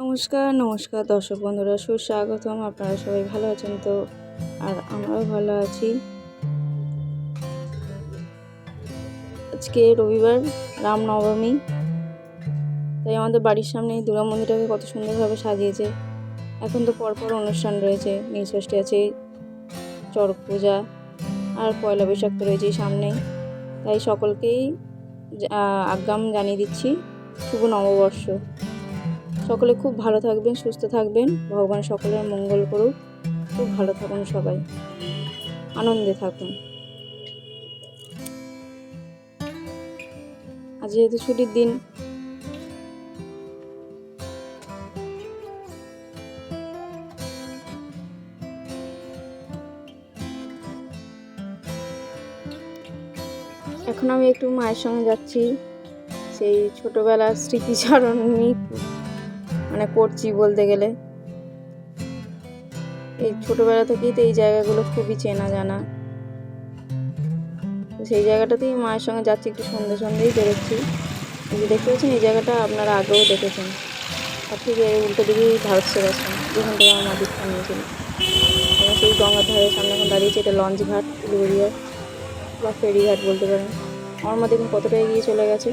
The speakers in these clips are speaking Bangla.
নমস্কার নমস্কার দর্শক বন্ধুরা, সুস্বাগতম। আপনারা সবাই ভালো আছেন তো? আর আমরাও ভালো আছি। আজকে রবিবার, রামনবমী। তাই আমাদের বাড়ির সামনে দুর্গা মন্দিরটাকে কত সুন্দরভাবে সাজিয়েছে। এখন তো পরপর অনুষ্ঠান রয়েছে। নীলষষ্ঠী আছে চড়ক পূজা আর পয়লা বৈশাখ তো রয়েছেই সামনেই তাই সকলকেই আজ্ঞাম জানিয়ে দিচ্ছি, শুভ নববর্ষ। সকলে খুব ভালো থাকবেন, সুস্থ থাকবেন। ভগবান সকলের মঙ্গল করুক। খুব ভালো থাকুন সবাই। আনন্দে থাকুন। আজ যেহেতু ছুটির দিন, এখন আমি একটু মায়ের সঙ্গে যাচ্ছি। সেই ছোটবেলার স্মৃতিচারণই মানে করছি বলতে গেলে। এই ছোটবেলা থেকেই তো এই জায়গাগুলো খুবই চেনা জানা। সেই জায়গাটাতেই মায়ের সঙ্গে যাচ্ছি, একটু সন্ধে সন্ধেই বেরোচ্ছি। এই দেখতে পাচ্ছেন, এই জায়গাটা আপনারা আগেও দেখেছেন। আর ঠিক এর উল্টো দিকেই ভারত সেবাশ্রম যেখান থেকে আমার দীক্ষা নিয়েছিল। এবং সেই গঙ্গার ধারের সামনে এখন দাঁড়িয়েছে এটা লঞ্চ ঘাট উলুবেরিয়া বা ফেরিঘাট বলতে পারেন। আমার মা দেখুন কতটা এগিয়ে চলে গেছে।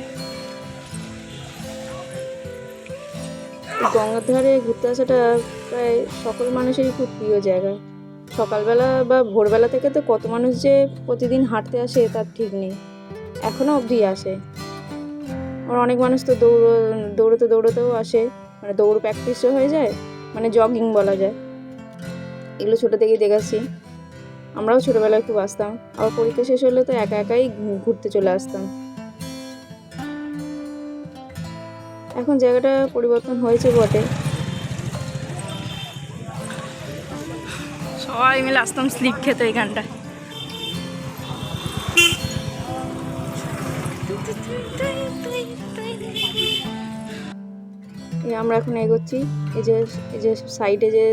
গঙ্গার ধারে ঘুরতে আসাটা প্রায় সকল মানুষেরই খুব প্রিয় জায়গা। সকালবেলা বা ভোরবেলা থেকে তো কত মানুষ যে প্রতিদিন হাঁটতে আসে তার ঠিক নেই। এখনও অবধি আসে। আর অনেক মানুষ তো দৌড়, দৌড়তে, দৌড়তেও আসে। মানে দৌড় প্র্যাকটিসও হয়ে যায় মানে জগিং বলা যায়। এগুলো ছোটো থেকেই দেখেছি। আমরাও ছোটোবেলায় খুব আসতাম। আবার পরীক্ষা শেষ হলে তো একা একাই ঘুরতে চলে আসতাম। এখন জায়গাটা পরিবর্তন হয়েছে বটে। সবাই মিলে আসতাম স্লিপ খেতে এখানটা আমরা এখন এগোচ্ছি। এই যে এই যে সাইডে যে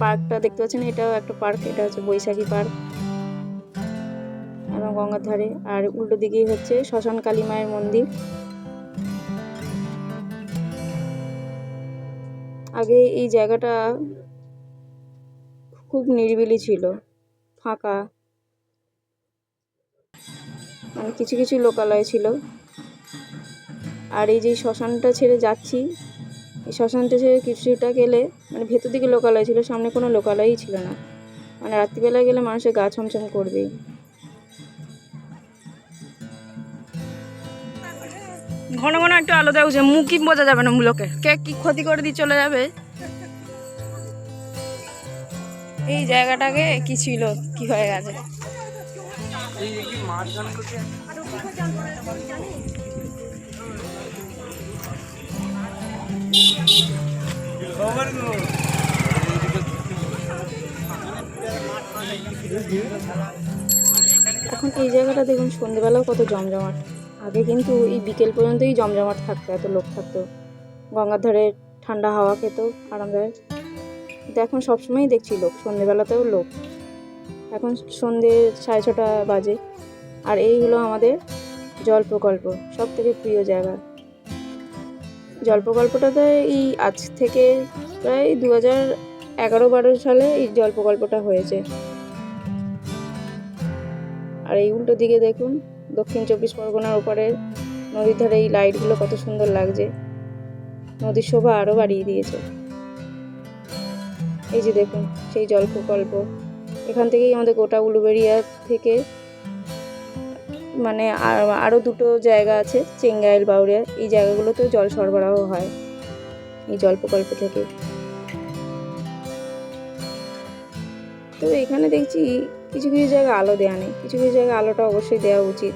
পার্কটা দেখতে পাচ্ছেন এটাও একটা পার্ক এটা হচ্ছে বৈশাখী পার্ক। এবং গঙ্গার ধারে। আর উল্টো দিকেই হচ্ছে শ্মশান কালী মায়ের মন্দির। আগে এই জায়গাটা খুব নিরিবিলি ছিল, ফাঁকা। মানে কিছু কিছু লোকালয় ছিল। আর এই যে শ্মশানটা ছেড়ে যাচ্ছি, এই শ্মশানটা ছেড়ে কিছুটা গেলে মানে ভেতর দিকে লোকালয় ছিল, সামনে কোনো লোকালয়ই ছিল না। মানে রাত্রিবেলা গেলে মানুষের গা ছমছম করবেই। ঘন ঘন একটু আলো উচিত মুখই বোঝা যাবে না লোকে কে কি ক্ষতি করে দিয়ে চলে যাবে? এই জায়গাটাকে কি ছিল, কি হয়ে গেছে? এখন এই জায়গাটা দেখুন সন্ধেবেলাও কত জমজমাট। আগে কিন্তু এই বিকেল পর্যন্তই জমজমাট থাকতো, এত লোক থাকতো। গঙ্গার ধারে ঠান্ডা হাওয়া খেত, আরামদায়ক। কিন্তু এখন সবসময়ই দেখছি লোক, সন্ধেবেলাতেও লোক। এখন সন্ধে সাড়ে ছটা বাজে। আর এই হলো আমাদের জল প্রকল্প সব থেকে প্রিয় জায়গা। জল প্রকল্পটাতে এই আজ থেকে প্রায় দু হাজার এগারো বারো সালে এই জল প্রকল্পটা হয়েছে। আর এই উল্টো দিকে দেখুন দক্ষিণ চব্বিশ পরগনার ওপারে নদীর ধারে এই লাইটগুলো কত সুন্দর লাগছে। নদীর শোভা আরও বাড়িয়ে দিয়েছে। এই যে দেখুন, সেই জল প্রকল্প। এখান থেকেই আমাদের গোটা উলুবেড়িয়া থেকে মানে আরও দুটো জায়গা আছে চেঙ্গাইল বাউরিয়া এই জায়গাগুলোতেও জল সরবরাহ হয় এই জল প্রকল্প থেকে। তো এখানে দেখছি কিছু কিছু জায়গায় আলো দেওয়া নেই। কিছু কিছু জায়গায় আলোটা অবশ্যই দেওয়া উচিত।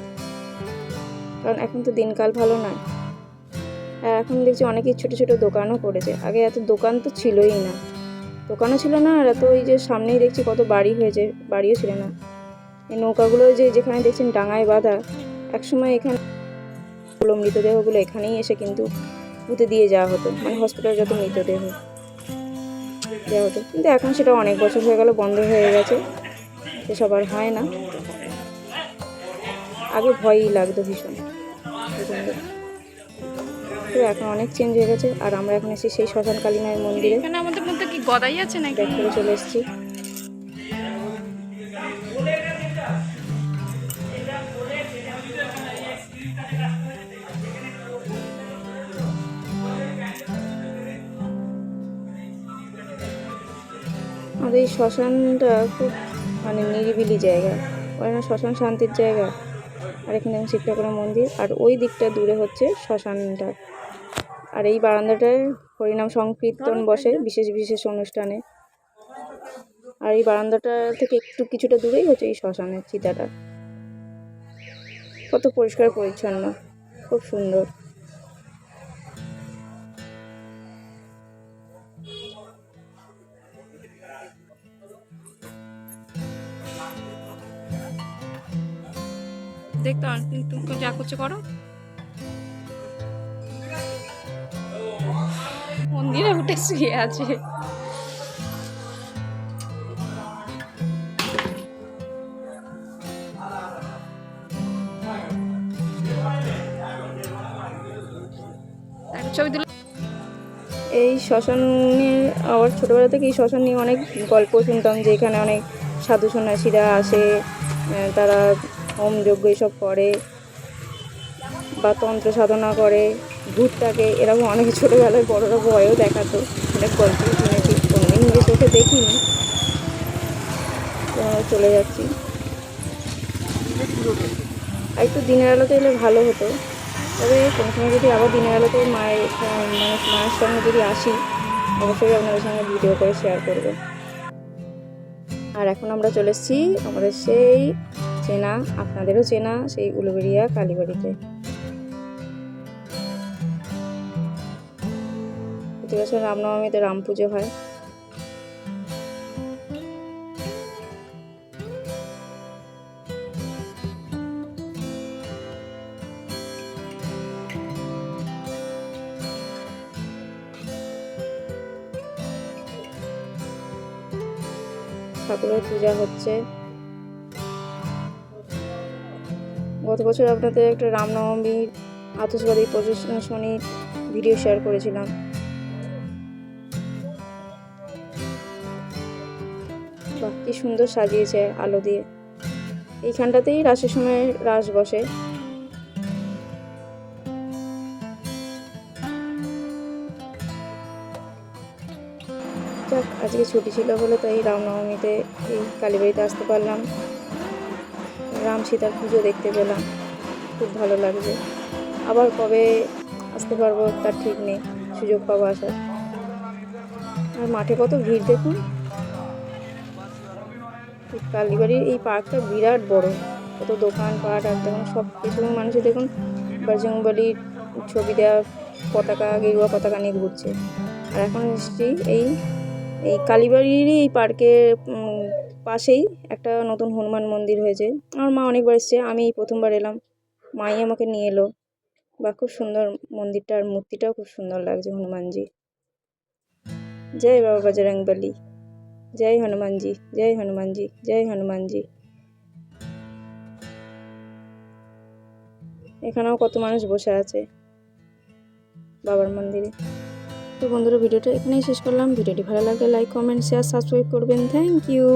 কারণ এখন তো দিনকাল ভালো নয়। আর এখন দেখছি অনেকেই ছোটো ছোটো দোকানও করেছে। আগে এত দোকান তো ছিলই না। দোকানও ছিল না আর এত ওই যে সামনেই দেখছি কত বাড়ি হয়েছে, বাড়িও ছিল না। এই নৌকাগুলো যে যেখানে দেখছেন ডাঙায় বাঁধা, একসময় এখানে গুলো মৃতদেহগুলো এখানেই এসে কিন্তু পুঁতে দিয়ে যাওয়া হতো। মানে হসপিটাল যত মৃতদেহ দেওয়া হতো। কিন্তু এখন সেটা অনেক বছর হয়ে গেল, বন্ধ হয়ে গেছে। সেসব আর হয় না। আগে ভয়ই লাগতো ভীষণ। এখন অনেক চেঞ্জ হয়ে গেছে আর আমরা এখন এসেছি সেই শ্মশান কালী মায়ের মন্দিরে। এখানে আমাদের মধ্যে কি গদাই আছে নাকি? ব্যাক করে চলে এসেছি। আমাদের এই শ্মশানটা খুব মানে নিরিবিলি জায়গা। ওই না শ্মশান শান্তির জায়গা। আর এখানে শিব ঠাকুরের মন্দির। আর ওই দিকটা দূরে হচ্ছে শ্মশানটা। আর এই বারান্দাটায় হরিনাম সংকীর্তন বসে, বিশেষ বিশেষ অনুষ্ঠানে। আর এই বারান্দাটা থেকে একটু কিছুটা দূরেই হচ্ছে এই শ্মশানের চিতাটা। কত পরিষ্কার পরিচ্ছন্ন, খুব সুন্দর। দেখতে পান তুমি যা করছ করো। মন্দিরে শুয়ে আছে। ছবি এই শ্মশান নিয়ে আমার ছোটোবেলা থেকে এই শ্মশান নিয়ে অনেক গল্প শুনতাম যে এখানে অনেক সাধু সন্ন্যাসীরা আসে তারা হোম যজ্ঞ এসব করে বা তন্ত্র সাধনা করে। ভূত থাকে এরকম অনেক ছোটোবেলায় বড়রা ভয়ও দেখাতো। অনেক গল্প শুনেছি কোনোদিন নিজে চোখে দেখিনি। চলে যাচ্ছি। আর একটু দিনের আলোতে এলে ভালো হতো। তবে কোনো সময় যদি আবার দিনের আলোতে মায়ের মানে মায়ের সঙ্গে যদি আসি, অবশ্যই আপনাদের সঙ্গে ভিডিও করে শেয়ার করব। আর এখন আমরা চলে এসেছি আমাদের সেই চেনা, আপনাদেরও চেনা, সেই উলুবেড়িয়া কালীবাড়িতে। প্রতি বছর রামনবমীতে রাম পুজো হয়। ঠাকুরের পূজা হচ্ছে। গত বছর আপনাদের একটা রামনবমীর আতসবাদী প্রদর্শনীর ভিডিও শেয়ার করেছিলাম। কি সুন্দর সাজিয়েছে আলো দিয়ে। এইখানটাতেই রাসের সময় রাস বসে। যাক, আজকে ছুটি ছিল বলে তাই রামনবমীতে এই কালীবাড়িতে আসতে পারলাম। রাম সীতার পুজো দেখতে পেলাম। খুব ভালো লাগছে। আবার কবে আসতে পারব তার ঠিক নেই। সুযোগ পাবো আসার। আর মাঠে কত ভিড় দেখুন। কালীবাড়ির এই পার্কটা বিরাট বড়। কত দোকান পাট আর দেখুন সব কিছু। মানুষের দেখুন বজরংবলির ছবি দেওয়া পতাকা, গেরুয়া পতাকা নিয়ে ঘুরছে। আর এখন এসেছি এই এই কালীবাড়িরই এই পার্কের পাশেই একটা নতুন হনুমান মন্দির হয়েছে। আমার মা অনেকবার এসছে, আমি প্রথমবার এলাম। মাই আমাকে নিয়ে এলো। বা খুব সুন্দর মন্দিরটার মূর্তিটাও খুব সুন্দর লাগছে হনুমানজি জয় বাবা বজরংবলী জয় হনুমানজি জয় হনুমানজি জয় হনুমানজি। এখানেও কত মানুষ বসে আছে বাবার মন্দিরে। তো বন্ধুরা, ভিডিওটা এখানেই শেষ করলাম। ভিডিওটি ভালো লাগলে লাইক কমেন্ট শেয়ার সাবস্ক্রাইব করবেন। Thank you